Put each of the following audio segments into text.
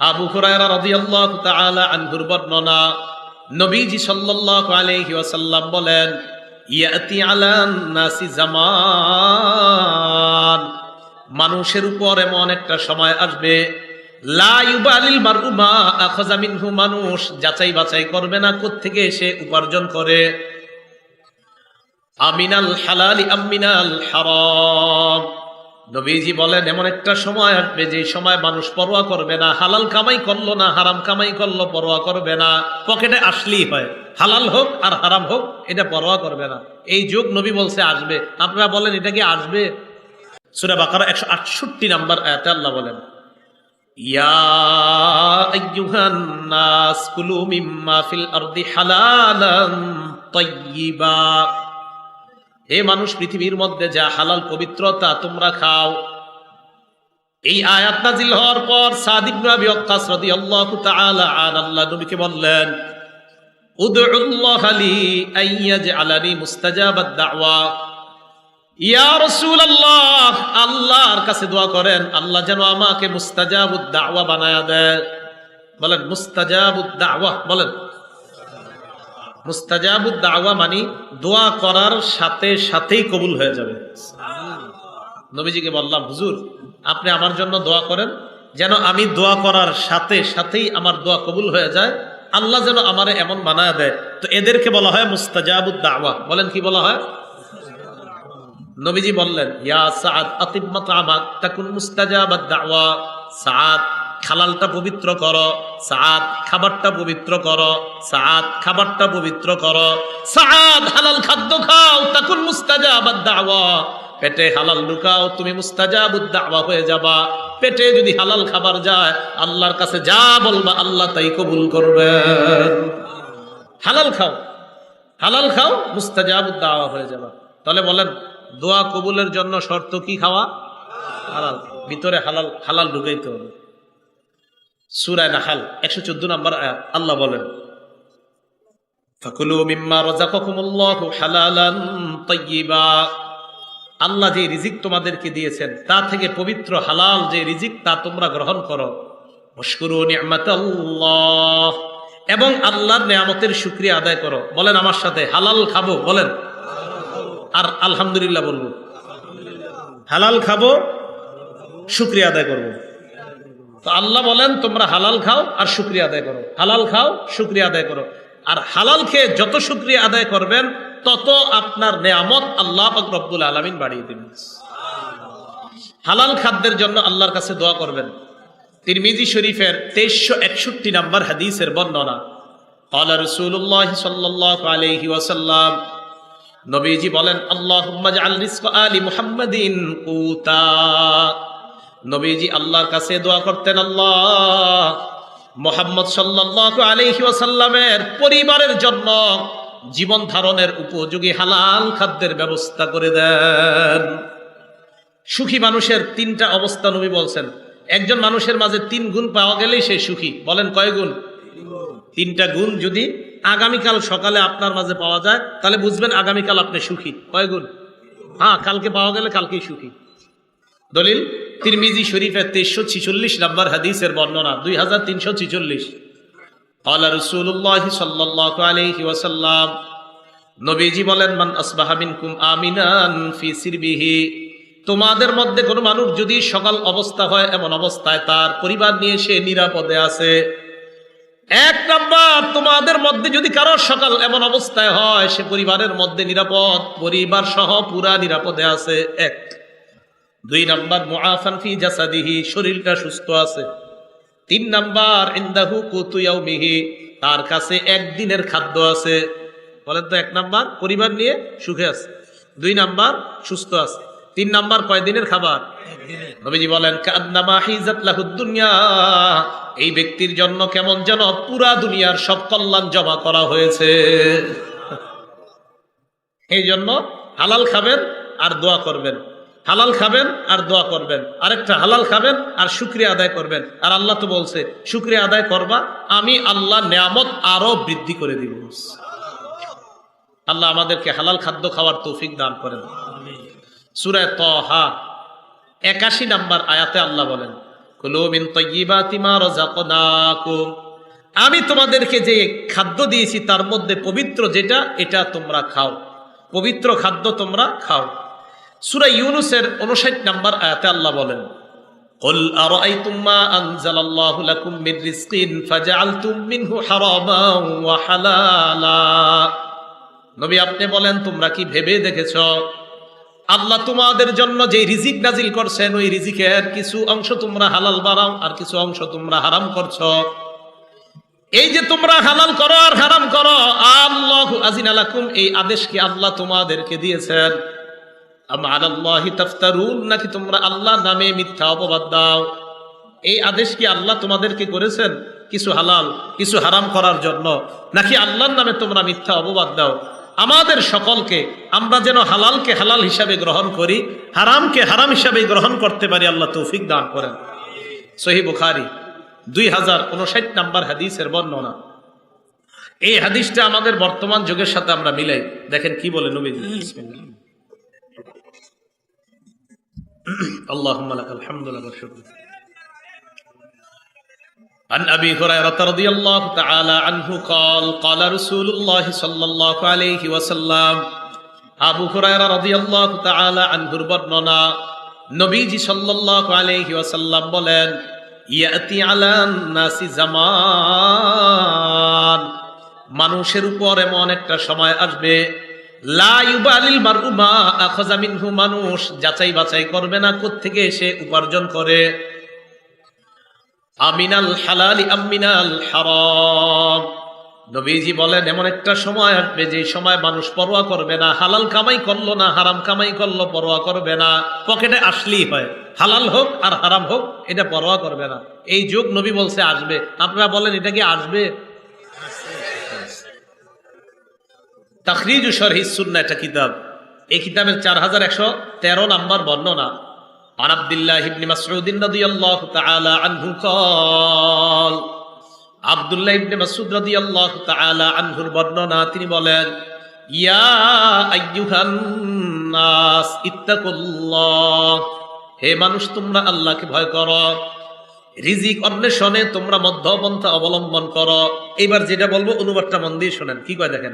আবু হুরায়রা রাদিয়াল্লাহু তাআলা আনহুর বর্ণনা নবীজি সাল্লাল্লাহু আলাইহি ওয়াসাল্লাম বলেন, ইয়াতি আলান নাসি জামান। মানুষের উপর এমন একটা সময় আসবে মানুষ যাচাই বাছাই করবে না, কোত্থেকে সে উপার্জন করে। আমিনাল হালালি আমিনাল হারাম। নবীজি বলেন, এমন একটা সময় আসবে যে সময় মানুষ পরোয়া করবে না, হালাল কামাই করল না, হারাম কামাই করল, পরোয়া করবে না। পকেটে আসলেই হয়, হালাল হোক আর হারাম হোক, এটা পরোয়া করবে না। এই যুগ নবী বলছে, আসবে। আপনারা বলেন, এটা কি আসবে? সুরা বাকারা একশো আটষট্টি নাম্বার আয়াতে আল্লাহ বলেন, ইয়া হে মানুষ পৃথিবীর মধ্যে যা হালাল পবিত্রতা তোমরা খাও। এই আয়াত নাজিল হওয়ার পর সাদ ইবনে আবি ওয়াক্কাস রাদিয়াল্লাহু তাআলা আন আল্লাহ নবীকে বললেন, উদউল্লাহ লি আইয়াজআলানি মুস্তাজাবাদ দাওয়া ইয়া রাসূলুল্লাহ, আল্লাহর কাছে দোয়া করেন, আল্লাহ যেন আমাকে মুস্তাজাবুদ দাওয়া বানায়া দেয়। বলেন মুস্তাজাবুদ দাওয়া বলেন মুস্তাজাবুদ দাওয়া মানি দোয়া করার সাথে সাথেই কবুল হয়ে যাবে। নবীজিকে বললাম, হুজুর, আপনি আমার জন্য দোয়া করেন যেন আমি দোয়া করার সাথে সাথেই আমার দোয়া কবুল হয়ে যায়। আল্লাহ যেন আমার এমন বানায় দেয়। তো এদেরকে বলা হয় মুস্তাজাবুদ দাওয়া। বলেন কি বলা হয়? নবীজি বললেন, ইয়া সাদ আতিম্মাত আমাক তাকুন মুস্তাজাবাদ দাওয়া। সাদ খালালটা পবিত্র করো সাদ খাবারটা পবিত্র করো সাদ খাবারটা পবিত্র করো। সাদ হালাল খাদ্য খাও, তাকুন মুস্তাজাবাদ দাওয়া। পেটে হালাল ঢুকাও তুমি মুস্তাজাবুদ দাওয়া হয়ে যাবা। পেটে যদি হালাল খাবার যায়, আল্লাহর কাছে যা বলবা, আল্লাহ তাই কবুল করবেন হালাল খাও হালাল খাও, মুস্তাজাবুদ দাওয়া হয়ে যাবা। তাহলে বলেন, দোয়া কবুলের জন্য শর্ত কি খাওয়া? হালাল। ভিতরে হালাল হালাল ঢুকাইতে হবে। সুরায় নাহাল, একশো চোদ্দ নম্বর আল্লাহ বলেন আল্লাহ যে রিজিক তোমাদেরকে দিয়েছেন, তা থেকে পবিত্র হালাল যে রিজিক, তা তোমরা গ্রহণ করো। এবং আল্লাহর নিয়ামতের শুকরিয়া আদায় করো। বলেন আমার সাথে, হালাল খাব। বলেন। আর আলহামদুলিল্লাহ বলব, হালাল খাব, শুক্রিয়া আদায় করব। তো আল্লাহ বলেন, তোমরা হালাল খাও আর শুক্রিয়া আদায় করো। হালাল খাও, শুক্রিয়া আদায় করো। আর হালাল খেয়ে যত শুক্রিয়া আদায় করবেন, তত আপনার নেয়ামত আল্লাহ রব্বুল আলমিন বাড়িয়ে দেবেন। হালাল খাদ্যের জন্য আল্লাহর কাছে দোয়া করবেন। তিরমিজি শরীফের তেইশশো একষট্টি নম্বর হাদিসের বর্ণনা আল্লাহ রসুল্লাহ সাল্লাহ আলহি ওয়াসাল্লাম নবীজি বলেন আল্লাহ আল রিস্ক আলী মুহাম্মদিন কুতা নবীজি আল্লাহর কাছে দোয়া করতেন, আল্লাহ মোহাম্মদ সাল্লাল্লাহু আলাইহি ওয়াসাল্লামের পরিবারের জন্য জীবন ধারণের উপযোগী হালাল খাদ্যের ব্যবস্থা করে দেন। সুখী মানুষের তিনটা অবস্থা নবী বলছেন। একজন মানুষের মাঝে তিন গুণ পাওয়া গেলেই সে সুখী। বলেন কয় গুণ? তিনটা গুণ যদি আগামীকাল সকালে আপনার মাঝে পাওয়া যায়, তাহলে বুঝবেন আগামীকাল আপনি সুখী। কয় গুণ? হ্যাঁ কালকে পাওয়া গেলে কালকেই সুখী। দলিল, তিরমিজি শরীফের তেইশশো ছিচল্লিশ নম্বর হাদিসের বর্ণনা, দুই হাজার তিনশো ছিচল্লিশ। আল্লাহ রসুল্লাহ সাল্লাহ আলহি ওয়াসাল্লাম, নবীজি বলেন, মান আসবাহামিন কুম আমিনান ফি সিরবিহি তোমাদের মধ্যে কোনো মানুষ যদি সকাল অবস্থা হয়, এমন অবস্থায় তার পরিবার নিয়ে সে নিরাপদে আছে। এক নাম্বার, তোমাদের মধ্যে যদি কারও সকাল এমন অবস্থায় হয়, সে পরিবারের মধ্যে নিরাপদ পরিবার সহ পুরা নিরাপদে আছে। এক। দুই নাম্বার, মুআফান ফি জাসাদিহি, শরীরটা সুস্থ আছে। তিন নাম্বার, ইন্দাহু কুতুয়াউমিহি তার কাছে একদিনের খাদ্য আছে। বলেন তো, এক নাম্বার পরিবার নিয়ে সুখে আছে। দুই নাম্বার সুস্থ আছে। তিন নাম্বার কয়দিনের খাবার? নবীজি বলেন দুনিয়া। এই ব্যক্তির জন্য কেমন যেন পুরা দুনিয়ার সব কল্যাণ জমা করা হয়েছে। এই জন্য হালাল খাবেন আর দোয়া করবেন। হালাল খাবেন আর দোয়া করবেন। আরেকটা, হালাল খাবেন আর শুক্রিয়া আদায় করবেন। আর আল্লাহ তো বলছে, শুক্রিয়া আদায় করবা, আমি আল্লাহ নিয়ামত আরও বৃদ্ধি করে দিব। আল্লাহ আমাদেরকে হালাল খাদ্য খাওয়ার তৌফিক দান করেন। সুরায় তহা, একাশি নাম্বার আয়াতে আল্লাহ বলেন আমি তোমাদেরকে যে খাদ্য দিয়েছি, তার মধ্যে পবিত্র যেটা, এটা তোমরা খাও। পবিত্র খাদ্য তোমরা খাও। সূরা ইউনুসের 59 নম্বর আয়াতে আল্লাহ বলেন قل أرأيتم ما أنزل الله لكم من رزق فجعلتم منه حراما وحلالا নবী আপনি বলেন তোমরা কি ভেবে দেখেছ আল্লাহ তোমাদের জন্য যে রিজিক নাজিল করছেন ওই রিজিকের কিছু অংশ তোমরা হালাল বাড়াও আর কিছু অংশ তোমরা হারাম করছো এই যে তোমরা হালাল করো আর হারাম করো আল্লাহ আজিন আলাকুম এই আদেশ কি আল্লাহ তোমাদেরকে দিয়েছেন আম আলাল্লাহি তাফতারুন নাকি তোমরা আল্লাহ নামে মিথ্যা অপবাদ দাও? এই আদেশ কি আল্লাহ তোমাদেরকে করেছেন? কিছু হালাল, কিছু হারাম করার জন্য? নাকি আল্লাহর নামে তোমরা মিথ্যা অপবাদ দাও? আমাদের সকলকে আমরা যেন হালালকে হালাল হিসাবে গ্রহণ করি, হারামকে হারাম হিসাবে গ্রহণ করতে পারি, আল্লাহ তৌফিক দান করেন। সহি বুখারি, দুই হাজার উনষাট নাম্বার হাদিসের বর্ণনা। এই হাদিসটা আমাদের বর্তমান যুগের সাথে আমরা মিলাই। দেখেন কি বলে নবী اللهم لك الحمد لك الشكر عن أبي هريرة رضي الله تعالى عنه قال قال رسول الله صلى الله عليه وسلم আবু হুরায়রা রাদিয়াল্লাহু তাআলা আনহুর বর্ণনা নবীজি সাল্লাল্লাহু আলাইহি ওয়াসাল্লাম বলেন ইয়াতি আলান নাসি জামান মানুষের উপর এমন একটা সময় আসবে মানুষ যাচাই বাছাই করবে না, কোত্থেকে সে উপার্জন করে? আমিনাল হালালি আমিনাল হারাম। নবীজি বলেন, এমন একটা সময় আসবে যে সময় মানুষ পরোয়া করবে না, হালাল কামাই করল না, হারাম কামাই করল, পরোয়া করবে না। পকেটে আসলেই হয়, হালাল হোক আর হারাম হোক, এটা পরোয়া করবে না। এই যুগ নবী বলছে, আসবে। আপনারা বলেন, এটা কি আসবে? তাখরিজ শরহি সুন্না একটা কিতাব এই কিতাবের চার হাজার একশো তেরো নাম্বার বর্ণনা عن عبد الله بن مسعود رضي الله تعالى عنه قال আব্দুল্লাহ ইবনে মাসুদ রাদিয়াল্লাহু তাআলা আনহুর বর্ণনা তিনি বলেন ইয়া আইয়ুহান নাস ইত্তাকুল্লাহ হে মানুষ তোমরা আল্লাহকে ভয় করো রিজিক অন্বেষণে তোমরা মধ্যপন্থা অবলম্বন করো এবার যেটা বলবো অনুবাদটা মন দিয়ে শোনেন কি কয় দেখেন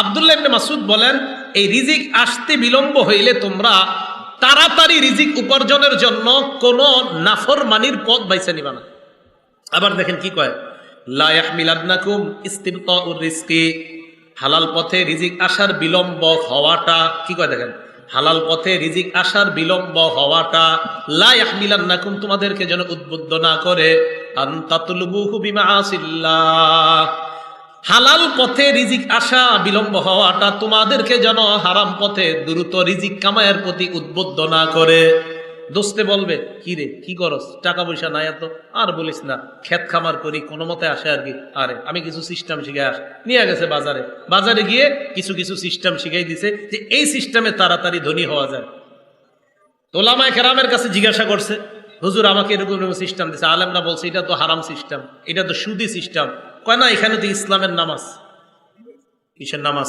আবদুল্লাহ ইবনে মাসুদ বলেন, এই রিজিক আসতে বিলম্ব হইলে তোমরা তাড়াতাড়ি রিজিক উপার্জনের জন্য কোন নাফর মানির পথ বাইছে নিবা না। আবার দেখেন কি কয়, লা ইয়াহমিলান্নাকুম ইস্তিবতাউর রিজকি হালাল পথে রিজিক আসার বিলম্ব হওয়াটা, কি কয় দেখেন, হালাল পথে রিজিক আসার বিলম্ব হওয়াটা, লা ইয়াহমিলান্নাকুম তোমাদেরকে যেন উদ্বুদ্ধ না করে, আন তাতলুবুহু বিমাআসিল্লাহ। হালাল পথে রিজিক আসা বিলম্ব হওয়াটা তোমাদেরকে যেন হারাম পথে দ্রুত রিজিক কামায়ের প্রতি উদ্বুদ্ধ না করে। দোস্তে বলবে, কি রে, কি করস? টাকা পয়সা নাই এত? আর বলিস না, ক্ষেত খামার করি, কোনো মতে আসে আর কি? আরে, আমি কিছু সিস্টেম শিখে আস নিয়ে গেছে বাজারে। বাজারে গিয়ে কিছু কিছু সিস্টেম শিখাই দিছে যে এই সিস্টেমে তাড়াতাড়ি ধনী হওয়া যায়। তোলামায় কেরামের কাছে জিজ্ঞাসা করছে, হুজুর, আমাকে এরকম এরকম সিস্টেম দিছে। আলেমরা বলছে, এটা তো হারাম সিস্টেম এটা তো সুদি সিস্টেম কয়, না, এখানে তো ইসলামের নামাজ। কিসের নামাজ?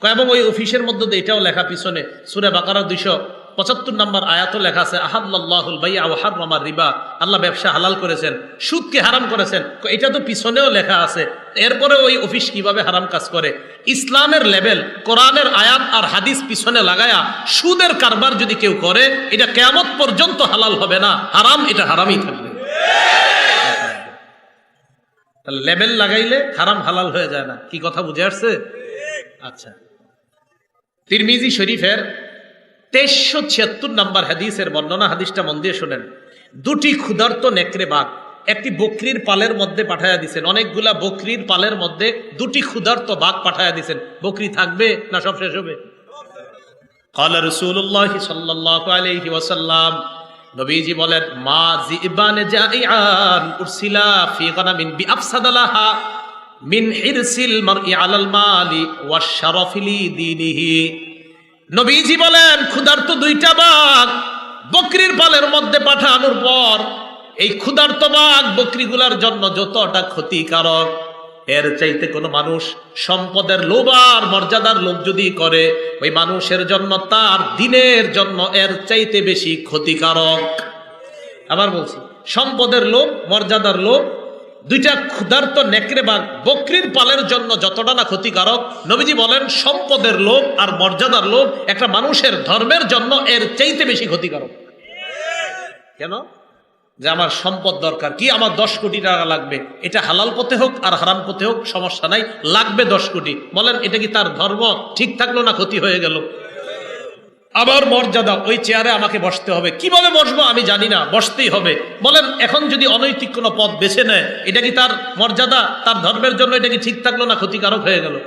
কয়, এবং ওই অফিসের মধ্যে তো এটাও লেখা পিছনে, সুরে বাকারা দুইশো পঁচাত্তর নম্বর আয়াতও লেখা আছে আহাদুল ভাই আহার মামার রিবা। আল্লাহ ব্যবসা হালাল করেছেন, সুদকে হারাম করেছেন। এটা তো পিছনেও লেখা আছে। এরপরে ওই অফিস কীভাবে হারাম কাজ করে? ইসলামের লেভেল, কোরআনের আয়াত আর হাদিস পিছনে লাগায়া সুদের কারবার যদি কেউ করে, এটা কেমত পর্যন্ত হালাল হবে না। হারাম, এটা হারামই থাকবে। লেবেল লাগাইলে হারাম হালাল হয়ে যায় না কি কথা বুঝে আসছে আচ্ছা তিরমিজি শরীফের তেইশশো ছিয়াত্তর নাম্বার হাদিসের বর্ণনা হাদিসটা মন দিয়ে শোনেন দুটি ক্ষুধার্ত নেকড়ে বাঘ একটি বকরির পালের মধ্যে পাঠায়া দিছেন অনেকগুলা বকরির পালের মধ্যে দুটি ক্ষুধার্ত বাঘ পাঠায়া দিছেন বকরি থাকবে না সব শেষ হবে قال رسول الله صلى الله عليه وسلم নবীজি বলেন, মা জিবানে জাইআন উরসিলা ফি গানামিন বিআফসাদালাহা মিন হিরসিল মারই আলাল মালি ওয়াশ শারাফি লি দীনিহি। নবীজি বলেন, ক্ষুধার্ত দুইটা বাঘ বকরির পালের মধ্যে পাঠানোর পর, এই ক্ষুধার্ত বাঘ বকরিগুলার জন্য যতটা ক্ষতিকারক এর চাইতে কোনো মানুষ সম্পদের লোভ আর মর্যাদার লোভ যদি করে, ওই মানুষের জন্য তার দিনের জন্য এর চাইতে বেশি ক্ষতিকারক। আবার বলছি, সম্পদের লোভ, মর্যাদার লোভ, দুইটা ক্ষুধার্ত নেকড়ে বাঘ বকরির পালের জন্য যতটা না ক্ষতিকারক, নবীজি বলেন, সম্পদের লোভ আর মর্যাদার লোভ একটা মানুষের ধর্মের জন্য এর চাইতে বেশি ক্ষতিকারক। কেন? যে আমার সম্পদ দরকার। কি আমার দশ কোটি টাকা লাগবে? এটা হালাল পথে হোক আর হারাম পথে হোক, সমস্যা নাই। লাগবে দশ কোটি। বলেন, এটা কি তার ধর্ম? ঠিক থাকল না ক্ষতি হয়ে গেল? আবার মর্যাদা, ওই চেয়ারে আমাকে বসতে হবে। কীভাবে বসবো আমি জানি না, বসতেই হবে। বলেন, এখন যদি অনৈতিক কোনো পথ বেছে নেয়, এটা কি তার মর্যাদা? তার ধর্মের জন্য এটা কি ঠিক থাকল না ক্ষতিকারক হয়ে গেল?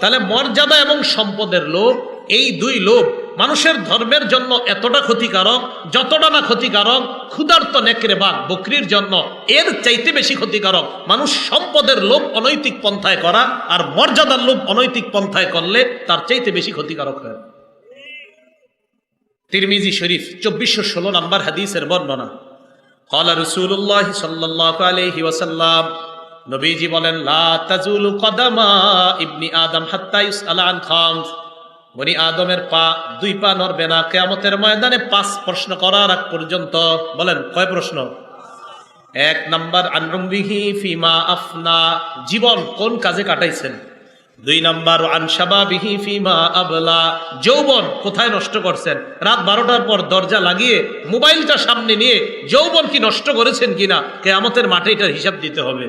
তাহলে মর্যাদা এবং সম্পদের লোভ এই দুই লোভ মানুষের ধর্মের জন্য এতটা ক্ষতিকারক, যতটা না ক্ষতিকারক, ক্ষুধার্ত নেকড়ে বা বকরির জন্য এর চাইতে বেশি ক্ষতিকারক। মানুষ সম্পদের লোভ অনৈতিক পন্থায় করা আর মর্যাদার লোভ অনৈতিক পন্থায় করলে তার চাইতে বেশি ক্ষতিকারক হয়। তিরমিজি শরীফ, চব্বিশশো ষোলো নাম্বার হাদিসের বর্ণনা। কলা রসুল্লাহ সাল্লাহ আলহি ওসাল্লাম নবীজি বলেন, লা তাজুল কদামা ইবনি আদম হাত্তা ইউসালান খামস। বনি আদমের পা, দুই পা নড়বে না। কেয়ামতের ময়দানে পাঁচ প্রশ্ন করার আগ পর্যন্ত বলেন, কয় প্রশ্ন? এক নাম্বার, আনরুমবিহি ফিমা আফনা, জীবন কোন কাজে কাটাইছেন? দুই নাম্বার আনসাবাবিহি ফিমা আবলা, যৌবন কোথায় নষ্ট করছেন? রাত বারোটার পর দরজা লাগিয়ে মোবাইলটা সামনে নিয়ে যৌবন কি নষ্ট করেছেন কিনা? কেয়ামতের মাঠে এটার হিসাব দিতে হবে।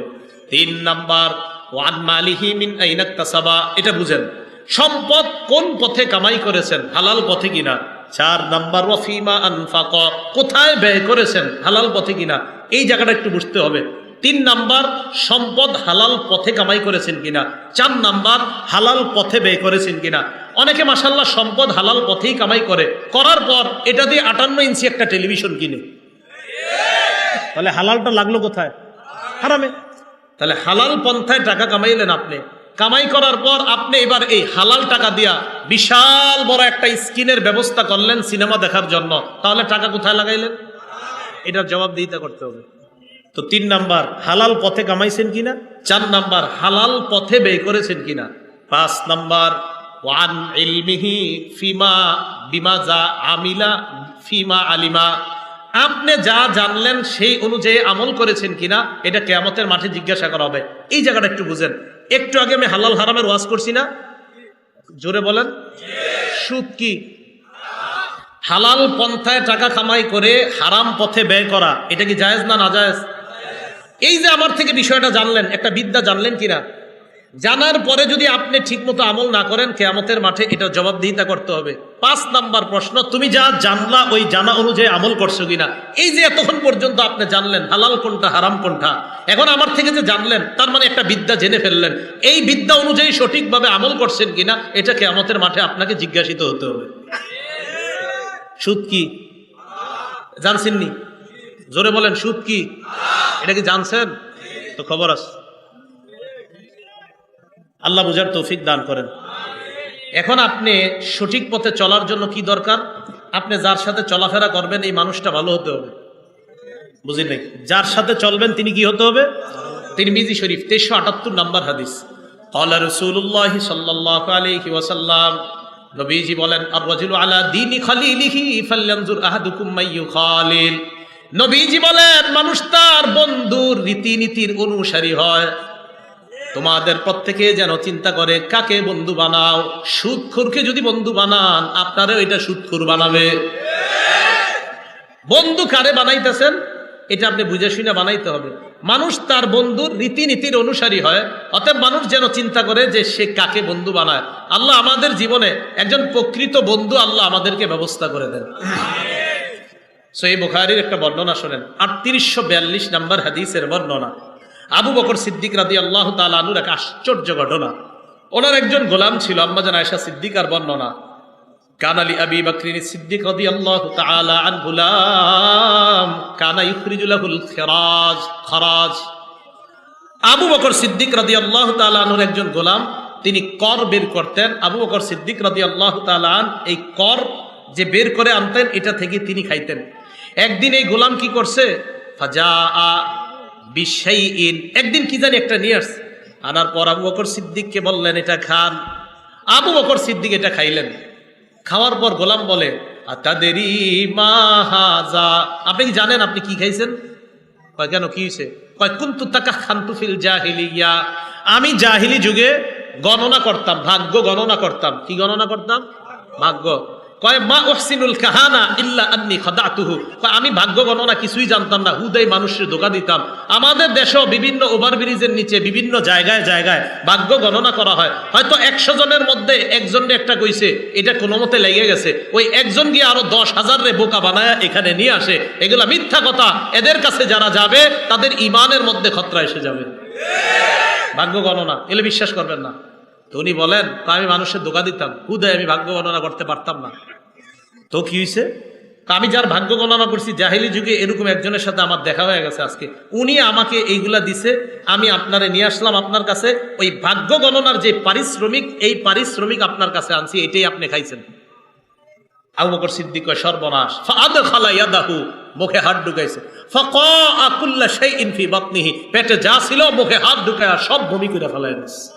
তিন নাম্বার, ওয়ান মালিহি মিন আইনাক্তাসাবা, এটা বুঝেন। সম্পদ কোন পথে কামাই করেছেন? হালাল পথে কিনা? চার নাম্বার, ওয়াফিমা আনফাক। কোথায় ব্যয় করেছেন? হালাল পথে কিনা? এই জায়গাটা একটু বুঝতে হবে। তিন নাম্বার, সম্পদ হালাল পথে কামাই করেছেন কিনা? চার নাম্বার, হালাল পথে ব্যয় করেছেন কিনা? অনেকে মাসাল্লাহ সম্পদ হালাল পথেই কামাই করে। করার পর এটা দিয়ে আটান্ন ইঞ্চি একটা টেলিভিশন কিনে। তাহলে হালালটা লাগল কোথায়? হারামে। তাহলে হালাল পন্থায় টাকা কামাইলেন আপনি। কামাই করার পর আপনি এবার এই হালাল টাকা দিয়া বিশাল বড় একটা স্ক্রিনের ব্যবস্থা করলেন সিনেমা দেখার জন্য। তাহলে টাকা কোথায় লাগাইলেন? এটার জবাব দিতে করতে হবে। তো তিন নাম্বার, হালাল পথে কামাইছেন কিনা? চার নাম্বার, হালাল পথে ব্যয় করেছেন কিনা? পাঁচ নাম্বার, ওয়ান ইলমিহি ফিমা বিমা যা আমিলা ফিমা আলিমা। আপনি যা জানলেন সেই অনুযায়ী আমল করেছেন কিনা, এটা কেয়ামতের মাঠে জিজ্ঞাসা করা হবে। এই জায়গাটা একটু বুঝেন। একটু আগে আমি হালাল হারামের ওয়াজ করছি না? জোরে বলেন। সুদ কি? হালাল পন্থায় টাকা কামাই করে হারাম পথে ব্যয় করা, এটা কি জায়েজ না না জায়েজ? এই যে আমার থেকে বিষয়টা জানলেন, একটা বিদ্যা জানলেন কিনা জানার পরে যদি আপনি ঠিকমতো আমল না করেন, কেয়ামতের মাঠে এটা জবাবদিহিতা করতে হবে। পাঁচ নাম্বার প্রশ্ন, তুমি যা জানলা ওই জানা অনুযায়ী আমল করছ কিনা? এই যে এতক্ষণ পর্যন্ত আপনি জানলেন, হালাল কোনটা, হারাম কোনটা? এখন আমার থেকে যে জানলেন, তার মানে একটা বিদ্যা জেনে ফেললেন। এই বিদ্যা অনুযায়ী সঠিকভাবে আমল করছেন কিনা, এটা কেয়ামতের মাঠে আপনাকে জিজ্ঞাসিত হতে হবে। সুদ কি? জানছেননি? জোরে বলেন, সুদ কি? এটা কি জানছেন? তো খবর আছে। আল্লাহ বুঝার তৌফিক দান করেন। এখন আপনি সঠিক পথে চলার জন্য কি দরকার? আপনি যার সাথে চলাফেরা করবেন, এই মানুষটা ভালো হতে হবে। বুঝলেন যার সাথে চলবেন, তিনি কি হতে হবে? তিনি মিজি শরীফ, তেইশশো আটাত্তর নাম্বার হাদিস। কলা রসুল্লাহ সাল্লাহ আলহি ওয়াসাল্লাম, নবীজি বলেন আর রাজুল আলা দিনী খালিলিহি ফাল্লানজুর আহাদুকুম মাইয়ু খালিল নবীজি বলেন, মানুষ তার বন্ধুর রীতিনীতির অনুসারী হয়। তোমাদের প্রত্যেকে যেন চিন্তা করে, কাকে বন্ধু বানাও? সুদখোরকে যদি বন্ধু বানান আপনারা এটা সুদখোর বানাবে। বন্ধু কারে বানাইতেছেন? এটা আপনি বুঝে শুনে বানাইতে হবে। মানুষ তার বন্ধুর রীতিনীতির অনুসারী হয়, অতএব মানুষ যেন চিন্তা করে যে সে কাকে বন্ধু বানায়। আল্লাহ আমাদের জীবনে একজন প্রকৃত বন্ধু আল্লাহ আমাদেরকে ব্যবস্থা করে দেন। সই বুখারির একটা বর্ণনা শোনেন, আটত্রিশশো বিয়াল্লিশ নাম্বার হাদিসের বর্ণনা। আবু বকর সিদ্দিক রাদি আল্লাহ তালুর এক আশ্চর্য ঘটনা। ওনার একজন গোলাম ছিল আম্মাজান আয়সা সিদ্দিকার বর্ণনা। কানালি আবি বকরিনী সিদ্দিক রাদি আল্লাহ তাআলা আন গুলাম, কানা ইখরিজুলাহুল খরাজ খরাজ। আবু বকর সিদ্দিক রাদি আল্লাহ তালুর একজন গোলাম, তিনি কর বের করতেন। আবু বকর সিদ্দিক রাদি আল্লাহ তালান এই কর যে বের করে আনতেন, এটা থেকে তিনি খাইতেন। একদিন এই গোলাম কি করছে? ফাজা আ বিশাইইন। একদিন কি জানি একটা নিয়ে আসছে। আনার পর আবু বকর সিদ্দিককে বললেন, এটা খান আবু বকর সিদ্দিক এটা খাইলেন। খাওয়ার পর গোলাম বলে, আতাদেরি মাহাজা আপনি কি জানেন আপনি কি খাইছেন? কয়, কেন, কি হয়েছে কয় তাকা খান্তু ফিল জাহিলিয়া। আমি জাহিলি যুগে গণনা করতাম, ভাগ্য গণনা করতাম। কি গণনা করতাম? ভাগ্য। কয়, মা ওহসিনুল কাহানা ইল্লা আন্নি খদাতুহু। আমি ভাগ্য গণনা কিছুই জানতাম না। হুদাই মানুষের ধোকা দিতাম। আমাদের দেশেও বিভিন্ন ওভারব্রিজের নিচে বিভিন্ন জায়গায় জায়গায় ভাগ্য গণনা করা হয়। হয়তো একশো জনের মধ্যে একজনের একটা কইছে, এটা কোনো মতে লেগে গেছে। ওই একজন গিয়ে আরও দশ হাজার রে বোকা বানায় এখানে নিয়ে আসে। এগুলা মিথ্যা কথা। এদের কাছে যারা যাবে, তাদের ইমানের মধ্যে খতরা এসে যাবে। ভাগ্য গণনা এলে বিশ্বাস করবেন না। তো উনি বলেন, তা আমি মানুষের ধোকা দিতাম। হুদয় আমি ভাগ্য গণনা করতে পারতাম না। তো কি হয়েছে তা আমি যার ভাগ্য গণনা করছি, জাহিলি যুগে এরকম একজনের সাথে আমার দেখা হয়ে গেছে আজকে। উনি আমাকে এইগুলা দিছে, আমি আপনারে নিয়ে আসলাম আপনার কাছে। ওই ভাগ্য গণনার যে পারিশ্রমিক, এই পারিশ্রমিক আপনার কাছে আনছি, এটাই আপনি খাইছেন। আবু বকর সিদ্দিক সর্বনাশ। ইয়াদাহু। মুখে হাত ঢুকাইছে। ফাকা কুল্লা শাইইন ফি বাতনিহি। পেটে যা ছিল, মুখে হাত ঢুকায়া সব বমি করে ফেলায় দিছে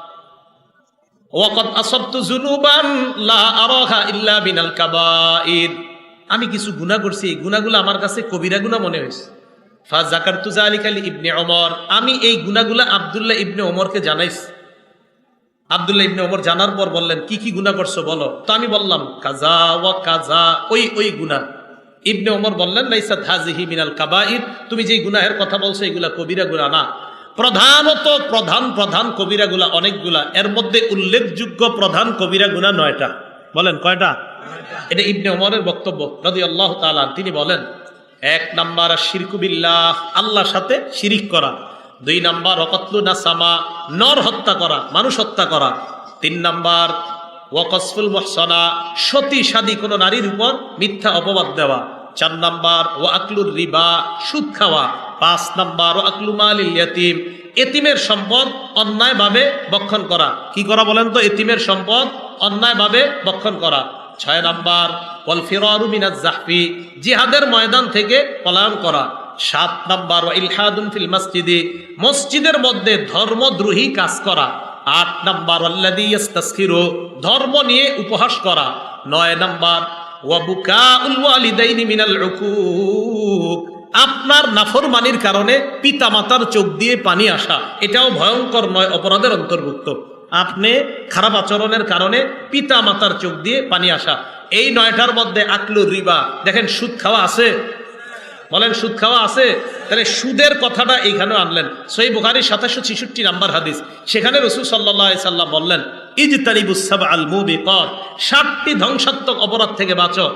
ওয়াকদ আসবতু জুনুবান লা আরাহা ইল্লা বিনাল কাবাইর। আমি কিছু গুনাহ করছি, এই গুনাহগুলো আমার কাছে কবিরা গুনাহ মনে হয়েছে। ফা জাকারতু যালিকা লি ইবনে ওমর। আমি এই গুনাহগুলো আব্দুল্লাহ ইবনে ওমরকে জানাইছি। আব্দুল্লাহ ইবনে ওমর জানার পর বললেন, কি কি গুনাহ করছ বলো? তো আমি বললাম, কাজা ওয়া কাজা ওই ওই গুনাহ। ইবনে ওমর বললেন, লাইসাত হাজিহি মিনাল কাবাইর তুমি যে গুনাহের কথা বলছো, এগুলা কবিরা গুনাহ না। প্রধানত প্রধান প্রধান কবিরাগুলা অনেকগুলা। এর মধ্যে উল্লেখযোগ্য প্রধান কবিরা গুণা নয়টা। বলেন, কয়টা? এটা ইবনে ওমরের বক্তব্য রদি আল্লাহ তালা তিনি বলেন, এক নাম্বার শিরকুবিল্লাহ আল্লাহর সাথে শিরিক করা। দুই নাম্বার অকতলু নাসামা, নর হত্যা করা, মানুষ হত্যা করা। তিন নাম্বার, ওয়াকসফুল মহসনা, সতী সাদী কোনো নারীর উপর মিথ্যা অপবাদ দেওয়া। চার নাম্বার ও আকলুর রিবা, সুদ খাওয়া। পাঁচ নাম্বার ও আকলু মালিল ইয়াতিম। এতিমের সম্পদ অন্যায়ভাবে বক্ষণ করা। কি করা বলেন তো? এতিমের সম্পদ অন্যায়ভাবে বক্ষণ করা। ছয় নাম্বার, ওয়াল ফিরারু মিনাজ জাহফি, জিহাদের ময়দান থেকে পলায়ন করা। সাত নাম্বার ইলহাদুন ফিল মসজিদে, মসজিদের মধ্যে ধর্মদ্রোহী কাজ করা। আট নাম্বার আল্লাযী ইস্তাসখিরু ধর্ম নিয়ে উপহাস করা। নয় নাম্বার ওয়াবুকাউল ওয়ালিদাইনি মিনাল উকুক আপনার নাফরমানির কারণে পিতামাতার চোখ দিয়ে পানি আসা। এটাও ভয়ঙ্কর নয়, অপরাধের অন্তর্ভুক্ত। আপনি খারাপ আচরণের কারণে পিতা মাতার চোখ দিয়ে পানি আসা। এই নয়টার মধ্যে আকলুর রিবা। দেখেন, সুদ খাওয়া আছে? বলেন, সুদ খাওয়া আছে? তাহলে সুদের কথাটা এইখানে আনলেন। সই বুখারির সাতাশশো ছিষট্টি নাম্বার হাদিস। সেখানে রসুল সাল্লাহ সাল্লাম বললেন ইজ তারিবুসাব আল মুবিকর ষাটটি ধ্বংসাত্মক অপরাধ থেকে বাঁচো।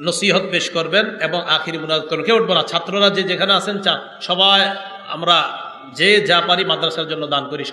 নসিহত পেশ করবেন এবং আখিরি মুনাজ করবেন। কেউ উঠবো না। ছাত্ররা যে যেখানে আছেন, চা সবাই আমরা যে যা পারি মাদ্রাসার জন্য দান করি।